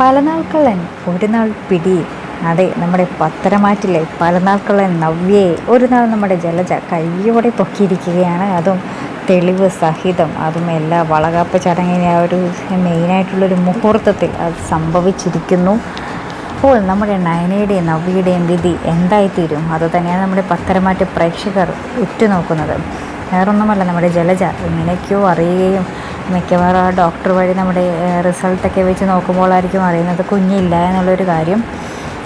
പലനാൾ കള്ളൻ ഒരു നാൾ പിടിയിൽ. അതെ നമ്മുടെ പത്തരമാറ്റിലെ പലനാൾ കള്ളൻ നവ്യയെ ഒരു നാൾ നമ്മുടെ ജലജ കയ്യോടെ പൊക്കിയിരിക്കുകയാണ്. അതും തെളിവ് സഹിതം. അതും എല്ലാ വളകാപ്പ് ചടങ്ങിനെ ആ ഒരു മെയിനായിട്ടുള്ളൊരു മുഹൂർത്തത്തിൽ അത് സംഭവിച്ചിരിക്കുന്നു. അപ്പോൾ നമ്മുടെ നയനയുടെയും നവ്യയുടെയും വിധി എന്തായിത്തീരും? അത് തന്നെയാണ് നമ്മുടെ പത്തരമാറ്റ് പ്രേക്ഷകർ ഉറ്റുനോക്കുന്നത്. വേറൊന്നുമല്ല നമ്മുടെ ജലജ എങ്ങനെയൊക്കെയോ അറിയുകയും മിക്കവാറും ആ ഡോക്ടർ വഴി നമ്മുടെ റിസൾട്ടൊക്കെ വെച്ച് നോക്കുമ്പോഴായിരിക്കും അറിയുന്നത് കുഞ്ഞില്ല എന്നുള്ളൊരു കാര്യം.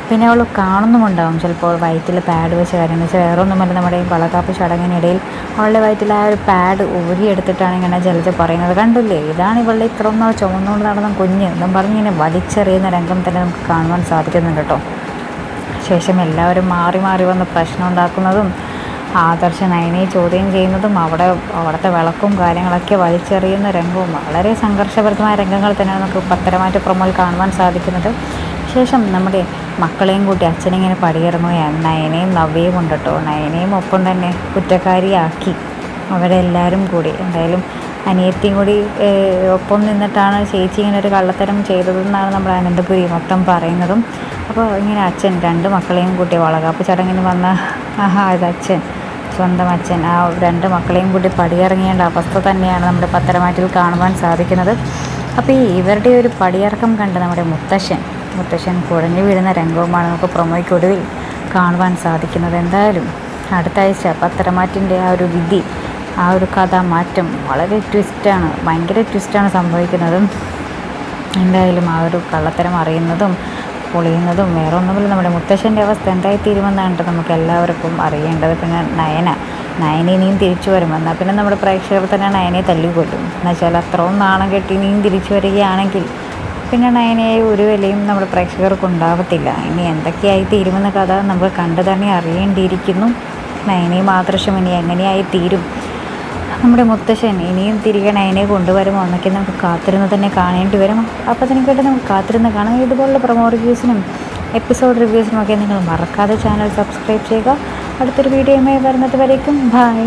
പിന്നെ അവൾ കാണുന്നുമുണ്ടാവും. ചിലപ്പോൾ വയറ്റിൽ പാഡ് വെച്ച കാര്യം വെച്ചാൽ വേറെ ഒന്നുമല്ല നമ്മുടെ വളകാപ്പ് ചടങ്ങിനിടയിൽ അവളുടെ വയറ്റിൽ ആ ഒരു പാഡ് ഊരിയെടുത്തിട്ടാണ് ഇങ്ങനെ ജലജ പറയുന്നത്. കണ്ടില്ലേ? ഇതാണ് ഇവളുടെ ഇത്ര ഒന്നും ചുമന്നുകൊണ്ട് നടന്ന കുഞ്ഞ്. എന്നും പറഞ്ഞ് ഇങ്ങനെ വലിച്ചെറിയുന്ന രംഗം തന്നെ നമുക്ക് കാണുവാൻ സാധിക്കുന്നുണ്ട് കേട്ടോ. ശേഷം എല്ലാവരും മാറി മാറി വന്ന് പ്രശ്നം ഉണ്ടാക്കുന്നതും ആദർശ നയനെ ചോദ്യം ചെയ്യുന്നതും അവിടെ അവിടുത്തെ വിളക്കും കാര്യങ്ങളൊക്കെ വലിച്ചെറിയുന്ന രംഗവും വളരെ സംഘർഷഭരിതമായ രംഗങ്ങൾ തന്നെയാണ് നമുക്ക് പത്തരമാറ്റ പ്രൊമോയിൽ കാണുവാൻ സാധിക്കുന്നത്. ശേഷം നമ്മുടെ മക്കളെയും കൂട്ടി അച്ഛനിങ്ങനെ പടിയിറങ്ങുകയാണ് നയനയും നവ്യയും ഉണ്ട് കേട്ടോ. നയനയും ഒപ്പം തന്നെ കുറ്റക്കാരിയാക്കി അവരെല്ലാവരും കൂടി. എന്തായാലും അനിയത്തിയും കൂടി ഒപ്പം നിന്നിട്ടാണ് ചേച്ചി ഇങ്ങനെ ഒരു കള്ളത്തരം ചെയ്തതെന്നാണ് നമ്മൾ അനന്തപുരി മൊത്തം പറയുന്നതും. അപ്പോൾ ഇങ്ങനെ അച്ഛൻ രണ്ട് മക്കളെയും കൂട്ടി വളകാപ്പ് ചടങ്ങിന് വന്ന ആഹാ ഇത് അച്ഛൻ സ്വന്തം അച്ഛൻ ആ രണ്ട് മക്കളെയും കൂടി പടിയിറങ്ങേണ്ട അവസ്ഥ തന്നെയാണ് നമ്മുടെ പത്തരമാറ്റിൽ കാണുവാൻ സാധിക്കുന്നത്. അപ്പോൾ ഈ ഇവരുടെ ഒരു പടിയിറക്കം കണ്ട് നമ്മുടെ മുത്തശ്ശൻ മുത്തശ്ശൻ കുഴഞ്ഞു വീഴുന്ന രംഗവുമാണ് നമുക്ക് പ്രൊമോയ്ക്കൊടുവിൽ കാണുവാൻ സാധിക്കുന്നത്. എന്തായാലും അടുത്ത ആഴ്ച പത്തരമാറ്റിന്റെ ആ ഒരു വിധി ആ ഒരു കഥാമാറ്റം വളരെ ട്വിസ്റ്റാണ് ഭയങ്കര ട്വിസ്റ്റാണ് സംഭവിക്കുന്നത് എന്തായാലും ആ ഒരു കള്ളത്തരം അറിയുന്നതും പൊളിയുന്നതും വേറെ ഒന്നുമില്ല. നമ്മുടെ മുത്തശ്ശന്റെ അവസ്ഥ എന്തായി തീരുമെന്നാണ് നമുക്ക് എല്ലാവർക്കും അറിയേണ്ടത്. പിന്നെ നയന നയന ഇനിയും തിരിച്ചു വരുമെന്നാൽ പിന്നെ നമ്മുടെ പ്രേക്ഷകർ തന്നെ നയനെ തല്ലിക്കൊല്ലും. എന്നുവെച്ചാൽ അത്രയും നാണം കെട്ടി ഇനിയും തിരിച്ചു വരികയാണെങ്കിൽ പിന്നെ നയനയെ ഒരു വിലയും നമ്മുടെ പ്രേക്ഷകർക്ക് ഉണ്ടാവത്തില്ല. ഇനി എന്തൊക്കെയായി തീരുമെന്ന കഥ നമ്മൾ കണ്ടു തന്നെ അറിയേണ്ടിയിരിക്കുന്നു. നയനയും ആദർശം ഇനി എങ്ങനെയായി തീരും? നമ്മുടെ മുത്തശ്ശൻ ഇനിയും തിരികെ നയനെ കൊണ്ടുവരുമോ? എന്നൊക്കെ നമുക്ക് കാത്തിരുന്ന് തന്നെ കാണേണ്ടി വരും. അപ്പോൾ അതിനെക്കാട്ടി നമുക്ക് കാത്തിരുന്ന് കാണാം. ഇതുപോലുള്ള പ്രൊമോ റിവ്യൂസിനും എപ്പിസോഡ് റിവ്യൂസിനും ഒക്കെ നിങ്ങൾ മറക്കാതെ ചാനൽ സബ്സ്ക്രൈബ് ചെയ്യുക. അടുത്തൊരു വീഡിയോയുമായി വരുന്നത് വരേക്കും. ബായ്